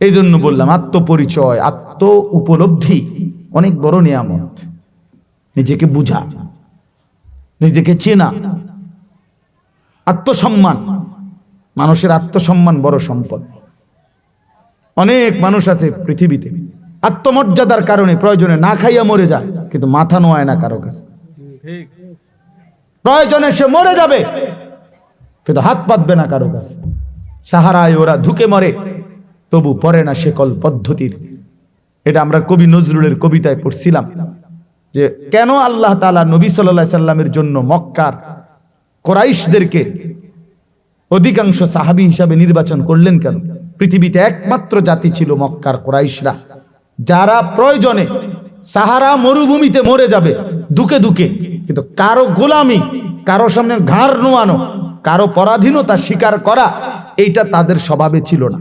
এই জন্য বললাম, আত্মপরিচয় আত্ম উপলব্ধি অনেক বড় নিয়ামত। নিজেকে বুঝা, নিজেকে চেনা। আত্মসম্মান, মানুষের আত্মসম্মান বড় সম্পদ। অনেক মানুষ আছে পৃথিবীতে, আত্মমর্যাদার কারণে প্রয়োজনে না খাইয়া মরে যায়, কিন্তু মাথা নোয়ায় না কারও কাছে। প্রয়োজনে সে মরে যাবে, কিন্তু হাত পাতবে না কারও কাছে। সাহারায় ওরা ধুকে মরে তবু পরে না সেকল পদ্ধতির। এটা আমরা কবি নজরুলের কবিতায় পড়ছিলাম যে কেন আল্লাহ তালা নবী সাল্লাহ সাল্লামের জন্য মক্কার কোরাইশদেরকে অধিকাংশ সাহাবি হিসাবে নির্বাচন করলেন কেন? পৃথিবীতে একমাত্র জাতি ছিল মক্কার কোরাইশরা। যারা প্রয়োজনে সাহারা মরুভূমিতে মরে যাবে, দুকে দুকে। কিন্তু কারও গোলামি, কারও সামনে ঘাড় নোয়ানো, কারও পরাধীনতা স্বীকার করা, এইটা তাদের স্বভাবে ছিল না।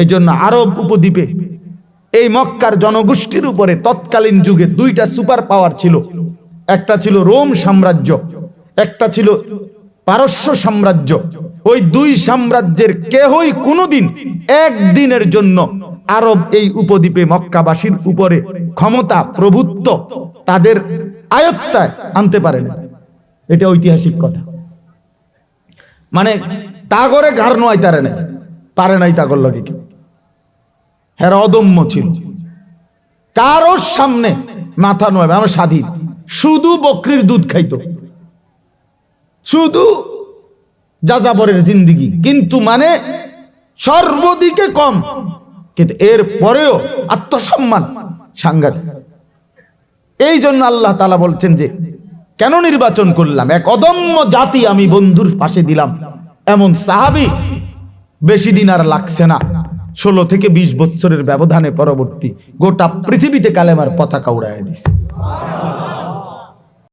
এই জন্য আরব উপদ্বীপে এই মক্কার জনগোষ্ঠীর উপরে তৎকালীন যুগে দুইটা সুপার পাওয়ার ছিল। একটা ছিল রোম সাম্রাজ্য, একটা ছিল পারস্য সাম্রাজ্য। ওই দুই সাম্রাজ্যের কেহই কোনোদিন একদিনের জন্য আরব এই উপদ্বীপে মক্কাবাসীর উপরে ক্ষমতা, প্রভুত্ব তাদের আয়ত্তায় আনতে পারে না এটা ঐতিহাসিক কথা। মানে তাগরে ঘাড় নোয়াই তারে নাই। পারে নাই তাগর লগে কেউ হেরা অদম্য ছিল। কারোর সামনে মাথা নয় আমরা স্বাধীন। শুধু বকরির দুধ খাইতো। শুধু যাযাবরের জিন্দিগি। কিন্তু মানে সর্বদিকে কম। কিন্তু এর পরেও আত্মসম্মান সাংঘাতিক। এই জন্য আল্লাহ তালা বলছেন যে, কেন নির্বাচন করলাম? এক অদম্য জাতি আমি বন্ধুর পাশে দিলাম। এমন সাহাবি বেশি দিন আর লাগছে না। ষোলো থেকে বিশ বৎসরের ব্যবধানে পরবর্তী গোটা পৃথিবীতে কালেমার পতাকা উড়াইয়া দিছে।